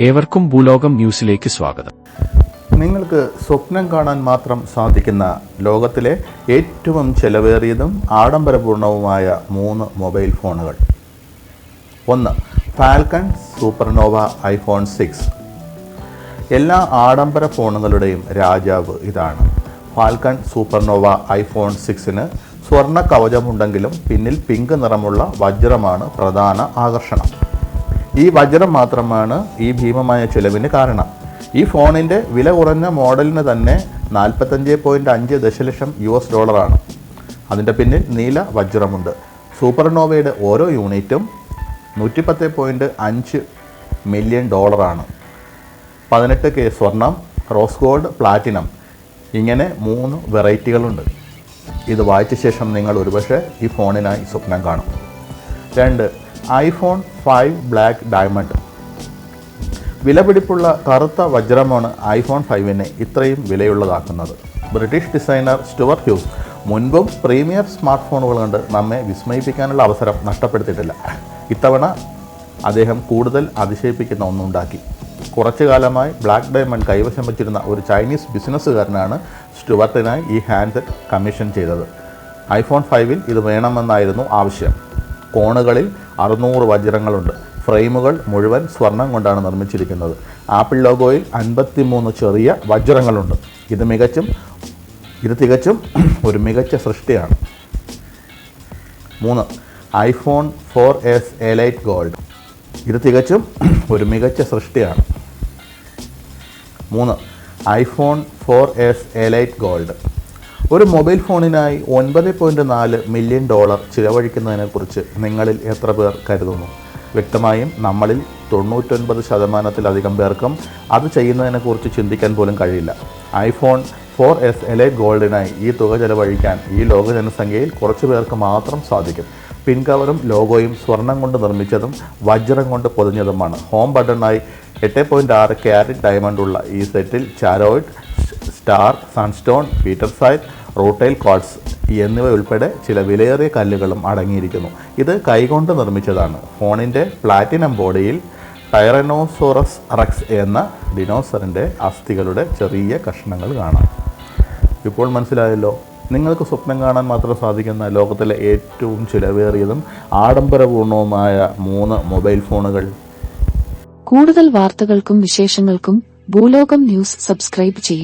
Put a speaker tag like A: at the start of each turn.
A: ഏവർക്കും ഭൂലോകം ന്യൂസിലേക്ക് സ്വാഗതം.
B: നിങ്ങൾക്ക് സ്വപ്നം കാണാൻ മാത്രം സാധിക്കുന്ന ലോകത്തിലെ ഏറ്റവും ചെലവേറിയതും ആഡംബരപൂർണവുമായ മൂന്ന് മൊബൈൽ ഫോണുകൾ. ഒന്ന് ഫാൽക്കൺ സൂപ്പർനോവ ഐഫോൺ സിക്സ്. എല്ലാ ആഡംബര ഫോണുകളുടെയും രാജാവ് ഇതാണ്. ഫാൽക്കൺ സൂപ്പർനോവ ഐഫോൺ സിക്സിന് സ്വർണ കവചമുണ്ടെങ്കിലും പിന്നിൽ പിങ്ക് നിറമുള്ള വജ്രമാണ് പ്രധാന ആകർഷണം. ഈ വജ്രം മാത്രമാണ് ഈ ഭീമമായ ചിലവിന് കാരണം. ഈ ഫോണിന്റെ വില കുറഞ്ഞ മോഡലിന് തന്നെ നാൽപ്പത്തഞ്ച് പോയിന്റ് അഞ്ച് ദശലക്ഷം യു എസ് ഡോളറാണ്. അതിന്റെ പിന്നിൽ നീല വജ്രമുണ്ട്. സൂപ്പർനോവയുടെ ഓരോ യൂണിറ്റും നൂറ്റിപ്പത്ത് പോയിന്റ് അഞ്ച് മില്യൺ ഡോളറാണ്. പതിനെട്ട് കെ സ്വർണം റോസ് ഗോൾഡ് പ്ലാറ്റിനം ഇങ്ങനെ മൂന്ന് വെറൈറ്റികളുണ്ട്. ഇത് വായിച്ച ശേഷം നിങ്ങൾ ഒരുപക്ഷെ ഈ ഫോണിനായി സ്വപ്നം കാണും. രണ്ട് ഐഫോൺ ഫൈവ് ബ്ലാക്ക് ഡയമണ്ട്. വിലപിടിപ്പുള്ള കറുത്ത വജ്രമാണ് ഐഫോൺ ഫൈവിനെ ഇത്രയും വിലയുള്ളതാക്കുന്നത്. ബ്രിട്ടീഷ് ഡിസൈനർ സ്റ്റുവർട്ട് ഹ്യൂസ് മുൻപും പ്രീമിയർ സ്മാർട്ട് ഫോണുകൾ കൊണ്ട് നമ്മെ വിസ്മയിപ്പിക്കാനുള്ള അവസരം നഷ്ടപ്പെടുത്തിയിട്ടില്ല. ഇത്തവണ അദ്ദേഹം കൂടുതൽ അതിശയിപ്പിക്കുന്ന ഒന്നുണ്ടാക്കി. കുറച്ചു കാലമായി ബ്ലാക്ക് ഡയമണ്ട് കൈവശം വച്ചിരുന്ന ഒരു ചൈനീസ് ബിസിനസ്സുകാരനാണ് സ്റ്റുവർട്ടിനായി ഈ ഹാൻഡ്സെറ്റ് കമ്മീഷൻ ചെയ്തത്. ഐഫോൺ ഫൈവിൽ ഇത് വേണമെന്നായിരുന്നു ആവശ്യം. കോണുകളിൽ അറുന്നൂറ് വജ്രങ്ങളുണ്ട്. ഫ്രെയിമുകൾ മുഴുവൻ സ്വർണം കൊണ്ടാണ് നിർമ്മിച്ചിരിക്കുന്നത്. ആപ്പിൾ ലോഗോയിൽ അൻപത്തിമൂന്ന് ചെറിയ വജ്രങ്ങളുണ്ട്. ഇത് മികച്ചും ഇത് തികച്ചും ഒരു മികച്ച സൃഷ്ടിയാണ്. മൂന്ന് iPhone four S elite gold. ഇത് തികച്ചും ഒരു മികച്ച സൃഷ്ടിയാണ്. മൂന്ന് iPhone four S elite gold. ഒരു മൊബൈൽ ഫോണിനായി ഒൻപത് പോയിന്റ് നാല് മില്യൺ ഡോളർ ചിലവഴിക്കുന്നതിനെക്കുറിച്ച് നിങ്ങളിൽ എത്ര പേർ കരുതുന്നു? വ്യക്തമായും നമ്മളിൽ തൊണ്ണൂറ്റൊൻപത് ശതമാനത്തിലധികം പേർക്കും അത് ചെയ്യുന്നതിനെക്കുറിച്ച് ചിന്തിക്കാൻ പോലും കഴിയില്ല. ഐഫോൺ ഫോർ എസ് എലൈറ്റ് ഗോൾഡിനായി ഈ തുക ചിലവഴിക്കാൻ ഈ ലോക ജനസംഖ്യയിൽ കുറച്ച് പേർക്ക് മാത്രം സാധിക്കും. പിൻകവറും ലോഗോയും സ്വർണം കൊണ്ട് നിർമ്മിച്ചതും വജ്രം കൊണ്ട് പൊതിഞ്ഞതുമാണ്. ഹോം ബട്ടണായി എട്ട് പോയിന്റ് ആറ് ക്യാരറ്റ് ഡയമണ്ട് ഉള്ള ഈ സെറ്റിൽ charoite star sunstone pietersite rutile quartz എന്നിവ ഉൾപ്പെടെ ചില വിലയേറിയ കല്ലുകളും അടങ്ങിയിരിക്കുന്നു. ഇത് കൈകൊണ്ട് നിർമ്മിച്ചതാണ്. ഫോണിന്റെ പ്ലാറ്റിനം ബോഡിയിൽ ടൈറനോസോറസ് റക്സ് എന്ന ഡിനോസറിന്റെ അസ്ഥികളുടെ ചെറിയ കഷ്ണങ്ങൾ കാണാം. ഇപ്പോൾ മനസ്സിലായല്ലോ നിങ്ങൾക്ക് സ്വപ്നം കാണാൻ മാത്രം സാധിക്കുന്ന ലോകത്തിലെ ഏറ്റവും ചിലവേറിയതും ആഡംബരപൂർണവുമായ മൂന്ന് മൊബൈൽ ഫോണുകൾ.
C: കൂടുതൽ വാർത്തകൾക്കും വിശേഷങ്ങൾക്കും ഭൂലോകം ന്യൂസ് സബ്സ്ക്രൈബ് ചെയ്യൂ.